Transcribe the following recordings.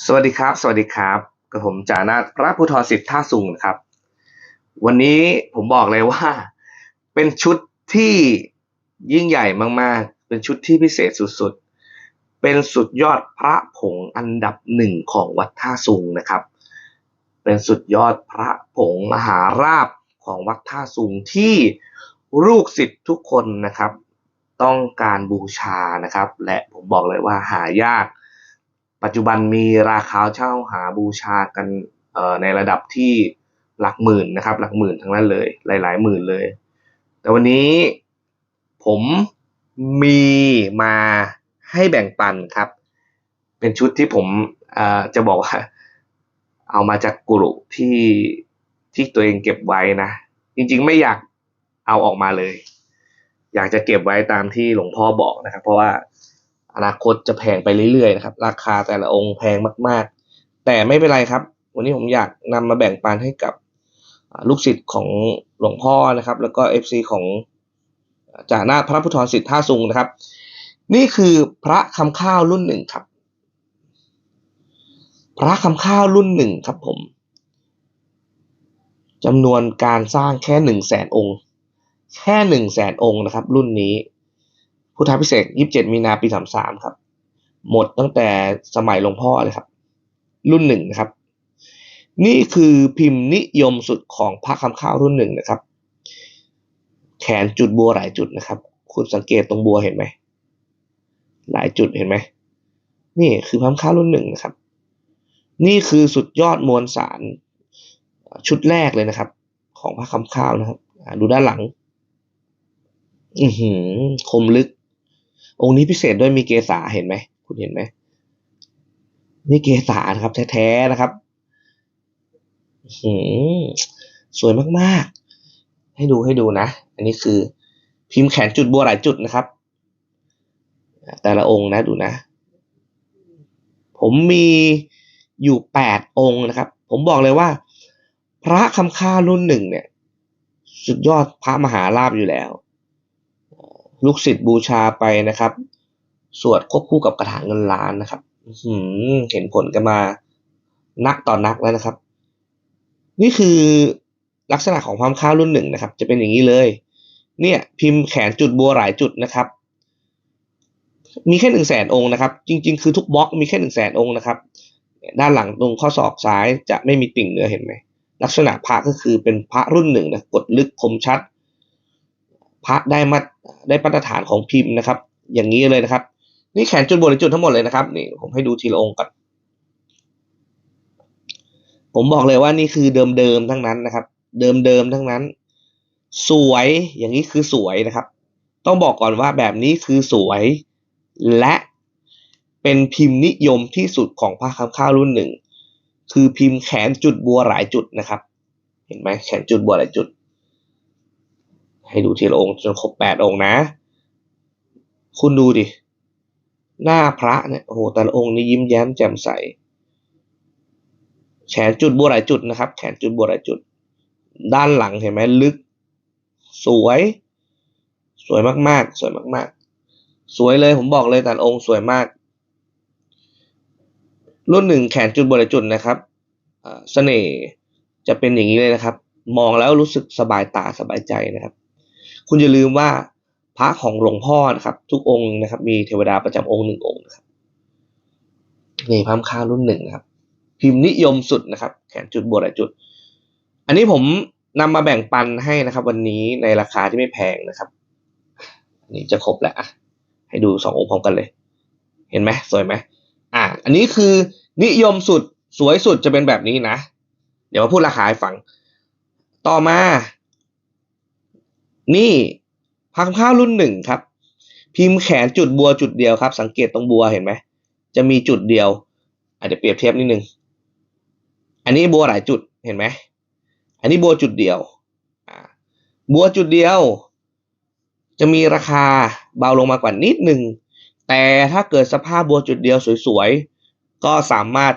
สวัสดีครับ สวัสดีครับกับผมจานาพระพุทธสิทธิ์ท่าสุงนะครับ วันนี้ผมบอกเลยว่า เป็นชุดที่ยิ่งใหญ่มากๆ เป็นชุดที่พิเศษสุดๆ เป็นสุดยอดพระผงอันดับหนึ่งของวัดท่าสุงนะครับ เป็นสุดยอดพระผงมหาราบของวัดท่าสุงที่ลูกศิษย์ทุกคนนะครับ ต้องการบูชานะครับ และผมบอกเลยว่าหายาก ปัจจุบันมีราคาเช่าหาบูชากันในระดับที่หลักหมื่นนะครับ หลักหมื่นทั้งนั้นเลย หลาย ๆ หมื่นเลย แต่วันนี้ผมมีมาให้แบ่งปันครับ เป็นชุดที่ผมจะบอกว่า เอามาจากกุรุที่ที่ตัวเองเก็บไว้นะ จริงๆไม่อยากเอาออกมาเลย อยากจะเก็บไว้ตามที่หลวงพ่อบอกนะครับ เพราะว่า อนาคตจะแพงไปเรื่อยๆนะครับ ราคาแต่ละองค์แพงมากๆ แต่ไม่เป็นไรครับ วันนี้ผมอยากนำมาแบ่งปันให้กับลูกศิษย์ของหลวงพ่อนะครับ แล้วก็เอฟซีของจ่าหน้าพระพุทธสิทธิ์ท่าซุงนะครับ นี่คือพระคำข้าวรุ่นหนึ่งครับ พระคำข้าวรุ่นหนึ่งครับผมจำนวนการสร้างแค่หนึ่งแสนองค์ แค่หนึ่งแสนองค์นะครับ รุ่นนี้ พุทธพิเศษยี่สิบเจ็ดมีนาปีสามสามครับ หมดตั้งแต่สมัยหลวงพ่อเลยครับ รุ่นหนึ่งนะครับ นี่คือพิมพ์นิยมสุดของพระคำข้าวรุ่นหนึ่งนะครับ แขนจุดบัวหลายจุดนะครับ คุณสังเกตตรงบัวเห็นไหมหลายจุดเห็นไหมนี่คือพระคำข้าวรุ่นหนึ่งนะครับ นี่คือสุดยอดมวลสารชุดแรกเลยนะครับ ของพระคำข้าวนะครับดูด้านหลัง อือหือคมลึก องค์นี้พิเศษด้วยมีเกษาเห็นไหมคุณเห็นไหมนี่เกษานะครับแท้ๆนะครับหือสวยมากๆ ให้ดูให้ดูนะ อันนี้คือพิมพ์แขนจุดบัวหลายจุดนะครับ แต่ละองค์นะดูนะ ผมมีอยู่แปดองค์นะครับ ผมบอกเลยว่า พระคำค่ารุ่นหนึ่งเนี่ย สุดยอดพระมหาลาภอยู่แล้ว ลูกศิษย์บูชาไปนะครับ สวดควบคู่กับกระถางเงินล้านนะครับหือเห็นผลกันมา นักต่อนนักแล้วนะครับ นี่คือลักษณะของความข้าวรุ่นหนึ่งนะครับ จะเป็นอย่างนี้เลย เนี่ย พิมพ์แขนจุดบัวหลายจุดนะครับ มีแค่หนึ่งแสนองค์นะครับ จริง ๆ คือทุกบล็อกมีแค่หนึ่งแสนองค์นะครับ ด้านหลังตรงข้อศอกซ้ายจะไม่มีติ่งเนื้อเห็นไหมลักษณะพระก็คือเป็นพระรุ่นหนึ่งนะกดลึกคมชัด พระได้มาได้มาตรฐานของพิมพ์นะครับ อย่างนี้เลยนะครับ นี่แขนจุดบนหรือจุดทั้งหมดเลยนะครับนี่ผมให้ดูทีละองค์ก่อนผมบอกเลยว่านี่คือเดิมๆทั้งนั้นนะครับ เดิมๆทั้งนั้น สวยอย่างนี้คือสวยนะครับ ต้องบอกก่อนว่าแบบนี้คือสวย และเป็นพิมพ์นิยมที่สุดของพระคำข้าวรุ่นหนึ่งคือพิมพ์แขนจุดบัวหลายจุดนะครับ เห็นไหมแขนจุดบัวหลายจุด ให้ดูทีละองค์จนครบแปดองค์นะ คุณดูดิ หน้าพระเนี่ยโอ้โหแต่ละองค์นี่ยิ้มแย้มแจ่มใส แขนจุดบัวหลายจุดนะครับ แขนจุดบัวหลายจุด ด้านหลังเห็นไหมลึก สวย สวยมากๆ สวยมากๆ สวยเลยผมบอกเลยแต่ละองค์สวยมาก รุ่นหนึ่งแขนจุดบัวหลายจุดนะครับเอ่อเสน่ห์จะเป็นอย่างนี้เลยนะครับ มองแล้วรู้สึกสบายตาสบายใจนะครับ คุณอย่าลืมว่าพระของหลวงพ่อนะครับ ทุกองค์นะครับ มีเทวดาประจำองค์หนึ่งองค์นะครับนี่พระค่ารุ่นหนึ่งนะครับ พิมพ์นิยมสุดนะครับ แขนจุดบวหลายจุด อันนี้ผมนำมาแบ่งปันให้นะครับ วันนี้ในราคาที่ไม่แพงนะครับอันนี้จะครบแล้วอะให้ดูสององค์พร้อมกันเลย เห็นไหมสวยไหมอะอันนี้คือนิยมสุดสวยสุดจะเป็นแบบนี้นะ เดี๋ยวมาพูดราคาให้ฟัง ต่อมา นี่พังข้าวรุ่นหนึ่งครับ พิมพ์แขนจุดบัวจุดเดียวครับ สังเกตตรงบัวเห็นไหมจะมีจุดเดียวอาจจะเปรียบเทียบนิดนึง อันนี้บัวหลายจุดเห็นไหมอันนี้บัวจุดเดียวบัวจุดเดียว จะมีราคาเบาลงมากว่านิดหนึ่งแต่ถ้าเกิดสภาพบัวจุดเดียวสวยๆ ก็สามารถ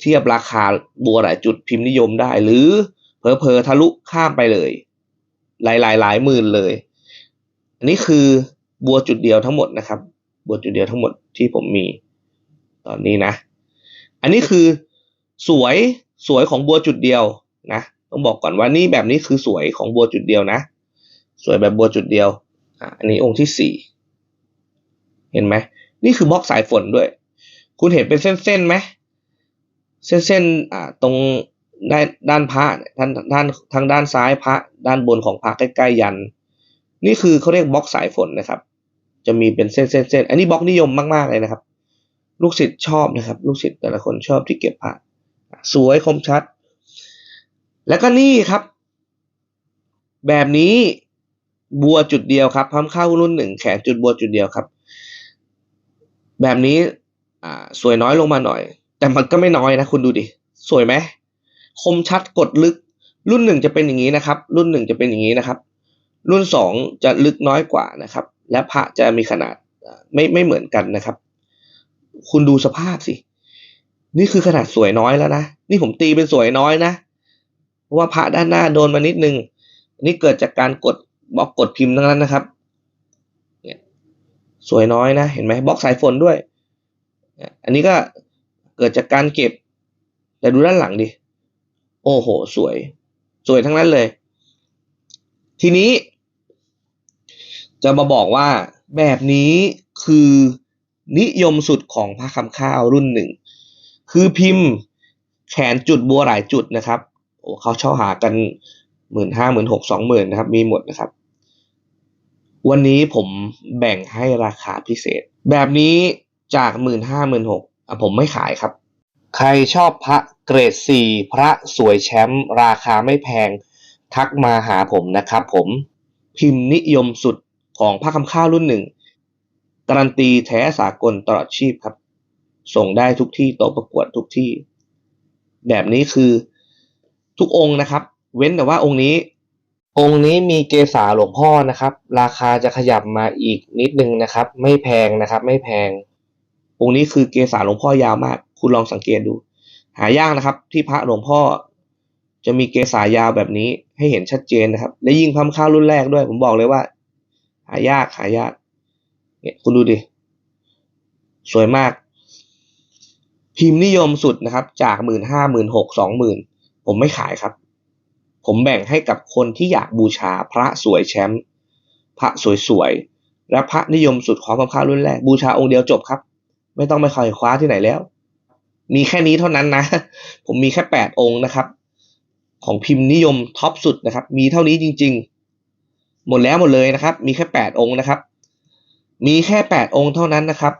เทียบราคาบัวหลายจุดพิมพ์นิยมได้ หรือเพอเพอๆทะลุข้ามไปเลย หลายหลายหลายหมื่นเลย อันนี้คือบัวจุดเดียวทั้งหมดนะครับ บัวจุดเดียวทั้งหมดที่ผมมีตอนนี้นะ อันนี้คือสวยสวยของบัวจุดเดียวนะต้องบอกก่อนว่านี่แบบนี้คือสวยของบัวจุดเดียวนะ สวยแบบบัวจุดเดียวอะอันนี้องค์ที่สี่เห็นไหมนี่คือบล็อกสายฝนด้วย คุณเห็นเป็นเส้นๆไหมเส้นๆอ่าตรง ด้านด้านพระเนี่ยด้านด้านทางด้านซ้ายพระด้านบนของพระใกล้ๆยัน นี่คือเขาเรียกบล็อกสายฝนนะครับ จะมีเป็นเส้นๆๆอันนี้บล็อกนิยมมากๆเลยนะครับ ลูกศิษย์ชอบนะครับ ลูกศิษย์แต่ละคนชอบที่เก็บพระสวยคมชัด แล้วก็นี่ครับ แบบนี้บัวจุดเดียวครับพัมเข้ารุ่นหนึ่งแขนจุดบัวจุดเดียวครับ แบบนี้อ่าสวยน้อยลงมาหน่อย แต่มันก็ไม่น้อยนะคุณดูดิ สวยไหม คมชัดกดลึก รุ่นหนึ่งจะเป็นอย่างนี้นะครับ รุ่นหนึ่งจะเป็นอย่างนี้นะครับ รุ่นสองจะลึกน้อยกว่านะครับ และพระจะมีขนาดไม่ไม่เหมือนกันนะครับ คุณดูสภาพสิ นี่คือขนาดสวยน้อยแล้วนะ นี่ผมตีเป็นสวยน้อยนะ เพราะว่าพระด้านหน้าโดนมานิดนึง นี่เกิดจากการกดบล็อกกดพิมพ์ทั้งนั้นนะครับเนี่ยสวยน้อยนะ เห็นไหมบล็อกสายฝนด้วย อันนี้ก็เกิดจากการเก็บ แต่ดูด้านหลังดิ โอ้โห สวย สวยทั้งนั้นเลย ทีนี้ จะมาบอกว่าแบบนี้คือนิยมสุดของพระคำข้าวรุ่นหนึ่ง คือพิมพ์แขนจุดบัวหลายจุดนะครับโอ้เขาเช่าหากันหมื่นห้าหมื่นหกสองหมื่นนะครับ มีหมดนะครับ วันนี้ผมแบ่งให้ราคาพิเศษ แบบนี้จากหมื่นห้าหมื่นหกผมไม่ขายครับ ใครชอบพระเกรดสี่พระสวยแชมป์ราคาไม่แพง ทักมาหาผมนะครับผม พิมพ์นิยมสุดของพระคำข้าวรุ่นหนึ่งการันตีแท้สากลตลอดชีพครับ ส่งได้ทุกที่โต๊ะประกวดทุกที่ แบบนี้คือทุกองค์นะครับ เว้นแต่ว่าองค์นี้ องค์นี้มีเกษาหลวงพ่อนะครับ ราคาจะขยับมาอีกนิดนึงนะครับ ไม่แพงนะครับ ไม่แพง องค์นี้คือเกษาหลวงพ่อยาวมาก คุณลองสังเกตดู หายากนะครับ ที่พระหลวงพ่อ จะมีเกษายาวแบบนี้ให้เห็นชัดเจนนะครับ และยิ่งพัมข้าวรุ่นแรกด้วย ผมบอกเลยว่า หายากหายาก เนี่ยคุณดูดิ สวยมาก พิมพ์นิยมสุดนะครับ จากหมื่นห้าหมื่นหกสองหมื่นผมไม่ขายครับ ผมแบ่งให้กับคนที่อยากบูชาพระสวยแชมป์พระสวยๆและพระนิยมสุดของพัมข้าวรุ่นแรกบูชาองค์เดียวจบครับ ไม่ต้องไปคอยคว้าที่ไหนแล้ว มีแค่นี้เท่านั้นนะ ผมมีแค่แปดองค์นะครับ ของพิมพ์นิยมท็อปสุดนะครับ มีเท่านี้จริง ๆ หมดแล้วหมดเลยนะครับ มีแค่แปดองค์นะครับ มีแค่แปดองค์เท่านั้นนะครับ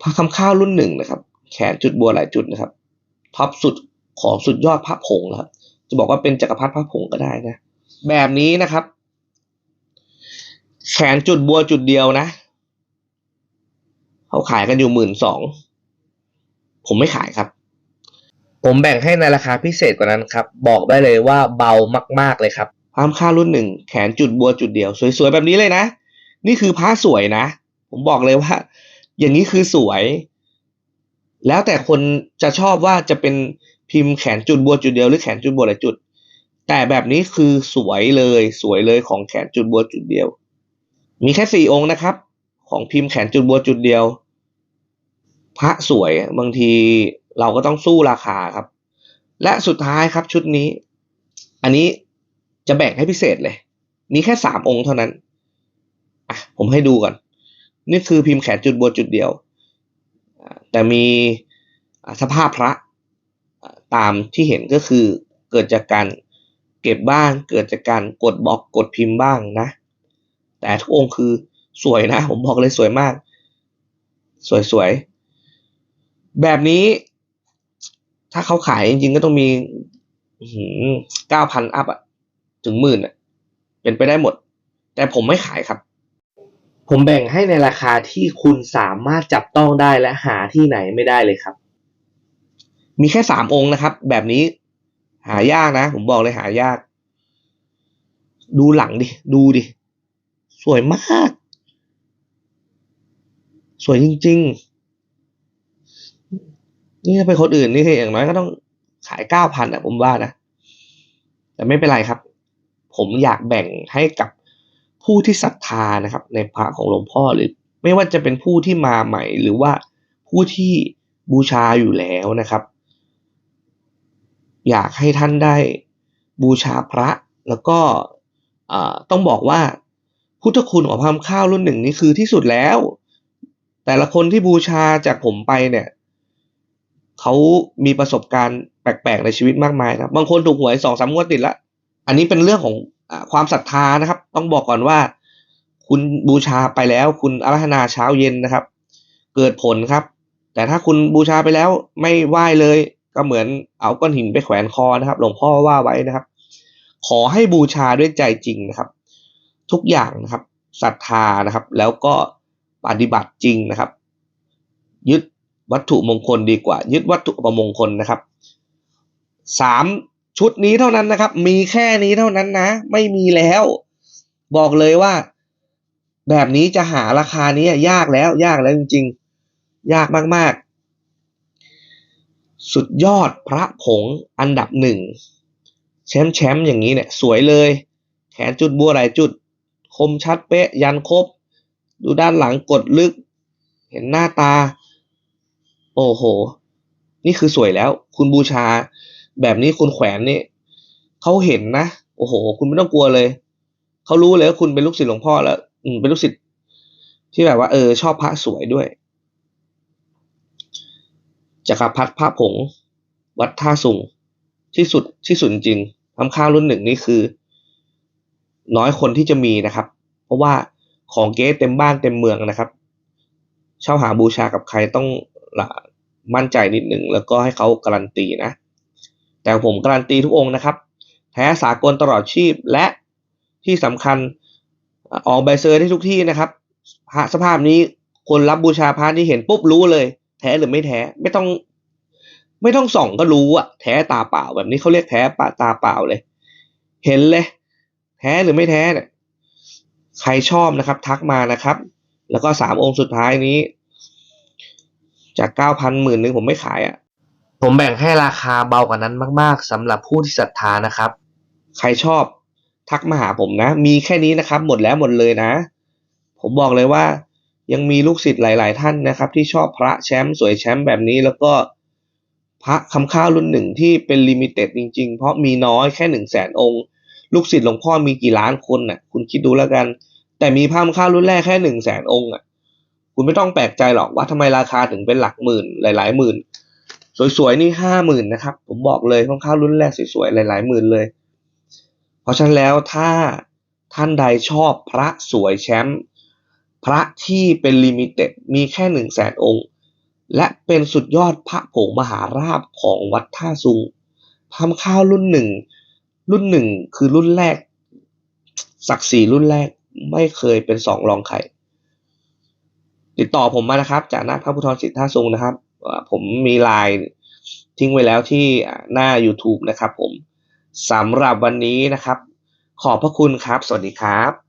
พระคำข้าวรุ่นหนึ่งนะครับ แขนจุดบัวหลายจุดนะครับท็อปสุดของสุดยอดพระผงนะครับ จะบอกว่าเป็นจักรพรรดิพระผงก็ได้นะ แบบนี้นะครับ แขนจุดบัวจุดเดียวนะ เขาขายกันอยู่หมื่นสอง ผมไม่ขายครับ ผมแบ่งให้ในราคาพิเศษกว่านั้นครับ บอกได้เลยว่าเบามาก ๆเลยครับพามค่ารุ่นหนึ่งแขนจุดบัวจุดเดียว สวยๆแบบนี้เลยนะ นี่คือผ้าสวยนะ ผมบอกเลยว่า อย่างนี้คือสวย แล้วแต่คนจะชอบว่าจะเป็นพิมพ์แขนจุดบัวจุดเดียวหรือแขนจุดบัวหลายจุด แต่แบบนี้คือสวยเลย สวยเลยของแขนจุดบัวจุดเดียว มีแค่สี่องค์นะครับ ของพิมพ์แขนจุดบัวจุดเดียว พระสวยบางทีเราก็ต้องสู้ราคาครับ และสุดท้ายครับชุดนี้ อันนี้จะแบ่งให้พิเศษเลย มีแค่สามองค์เท่านั้นอะผมให้ดูก่อน นี่คือพิมพ์แขนจุดบัวจุดเดียว แต่มีสภาพพระตามที่เห็นก็คือเกิดจากการเก็บบ้าง เกิดจากการกดบล็อกกดพิมพ์บ้างนะ แต่ทุกองค์คือสวยนะ ผมบอกเลยสวยมาก สวยๆ แบบนี้ ถ้าเขาขายจริงๆก็ต้องมีเก้าพันอัพอะถึงหมื่นอะเป็นไปได้หมด แต่ผมไม่ขายครับ ผมแบ่งให้ในราคาที่คุณสามารถจับต้องได้และหาที่ไหนไม่ได้เลยครับ มีแค่สามองค์นะครับ แบบนี้หายากนะ ผมบอกเลยหายาก ดูหลังดิ ดูดิ สวยมาก สวยจริง ๆ นี่ถ้าเป็นคนอื่นนี่อย่างน้อยก็ต้องขายเก้าพันอะผมว่านะ แต่ไม่เป็นไรครับ ผมอยากแบ่งให้กับผู้ที่ศรัทธานะครับ ในพระของหลวงพ่อหรือ ไม่ว่าจะเป็นผู้ที่มาใหม่ หรือว่าผู้ที่บูชาอยู่แล้วนะครับ อยากให้ท่านได้บูชาพระแล้วก็ต้องบอกว่าพุทธคุณของพามข้าวรุ่นหนึ่งนี่คือที่สุดแล้ว แต่ละคนที่บูชาจากผมไปเนี่ย เขามีประสบการณ์แปลกๆในชีวิตมากมายครับ บางคนถูกหวยสองสามงวดติดละ อันนี้เป็นเรื่องของอความศรัทธานะครับ ต้องบอกก่อนว่า คุณบูชาไปแล้ว คุณอาราธนาเช้าเย็นนะครับ เกิดผลครับ แต่ถ้าคุณบูชาไปแล้วไม่ไหว้เลย ก็เหมือนเอาก้อนหินไปแขวนคอนะครับ หลวงพ่อว่าไว้นะครับ ขอให้บูชาด้วยใจจริงนะครับ ทุกอย่างนะครับศรัทธานะครับ แล้วก็ปฏิบัติจริงนะครับ ยึด วัตถุมงคลดีกว่า ยึดวัตถุประมงคลนะครับสามชุดนี้เท่านั้นนะครับ มีแค่นี้เท่านั้นนะ ไม่มีแล้ว บอกเลยว่า แบบนี้จะหาราคานี้ยากแล้ว ยากแล้วจริงๆ ยากมากๆ สุดยอดพระผงอันดับหนึ่งแชมป์แชมป์อย่างนี้เนี่ย สวยเลย แขนจุดบัวหลายจุด คมชัดเป๊ะ ยันครบ ดูด้านหลังกดลึก เห็นหน้าตา โอ้โห นี่คือสวยแล้ว คุณบูชา แบบนี้คุณแขวนนี่เขาเห็นนะ โอ้โห คุณไม่ต้องกลัวเลย เขารู้เลยว่าคุณเป็นลูกศิษย์หลวงพ่อแล้ว อืมเป็นลูกศิษย์ที่แบบว่าเออ ชอบพระสวยด้วยจักรพรรดิพระผง วัดท่าสุงที่สุดที่สุดจริงทำข้าวรุ่นหนึ่งนี่คือ น้อยคนที่จะมีนะครับ เพราะว่าของเก๊เต็มบ้านเต็มเมืองนะครับ เช่าหาบูชากับใครต้อง มั่นใจนิดหนึ่งแล้วก็ให้เขาการันตีนะ แต่ผมการันตีทุกองค์นะครับ แท้สากลตลอดชีพและที่สำคัญออกใบเซอร์ได้ทุกที่นะครับพระสภาพนี้คนรับบูชาพระที่เห็นปุ๊บรู้เลย แท้หรือไม่แท้ไม่ต้อง ไม่ต้องส่องก็รู้อะแท้ตาเปล่าแบบนี้เขาเรียกแท้ปะตาเปล่าเลย เห็นเลย แท้หรือไม่แท้เนี่ยใครชอบนะครับ ทักมานะครับ แล้วก็สามองค์สุดท้ายนี้ จากเก้าพันหมื่นหนึ่งผมไม่ขายอะ่ะ ผมแบ่งให้ราคาเบากว่านั้นมาก ๆสำหรับผู้ที่ศรัทธานะครับ ใครชอบทักมาหาผมนะ มีแค่นี้นะครับ หมดแล้วหมดเลยนะ ผมบอกเลยว่ายังมีลูกศิษย์หลาย ๆ ท่านนะครับ ที่ชอบพระแชมป์สวยแชมป์แบบนี้แล้วก็พระคำข้าวรุ่นหนึ่งที่เป็นลิมิเต็ดจริง ๆ เพราะมีน้อยแค่หนึ่งแสนองค์ ลูกศิษย์หลวงพ่อมีกี่ล้านคนน่ะ คุณคิดดูแล้วกัน แต่มีพระคำข้าวรุ่นแรกแค่หนึ่งแสนองค์อะ คุณไม่ต้องแปลกใจหรอกว่าทำไมราคาถึงเป็นหลักหมื่นหลาย ๆ หมื่น สวยๆนี่ห้าหมื่นนะครับ ผมบอกเลยคำข้าวรุ่นแรกสวยๆหลาย ๆ หมื่นเลย เพราะฉะนั้นแล้วถ้าท่านใดชอบพระสวยแชมป์พระที่เป็นลิมิเต็ดมีแค่หนึ่งแสนองค์ และเป็นสุดยอดพระผงมหาราบของวัดท่าซุงทำข้าวรุ่นหนึ่งรุ่นหนึ่งคือรุ่นแรก ศักดิ์ศรีรุ่นแรกไม่เคยเป็นสองรองใคร ติดต่อผมมานะครับ จากหน้าพระพุทธสิทธาซุงนะครับ ผมมีไลน์ทิ้งไว้แล้วที่หน้า YouTube นะครับผมสำหรับวันนี้นะครับ ขอบพระคุณครับ สวัสดีครับ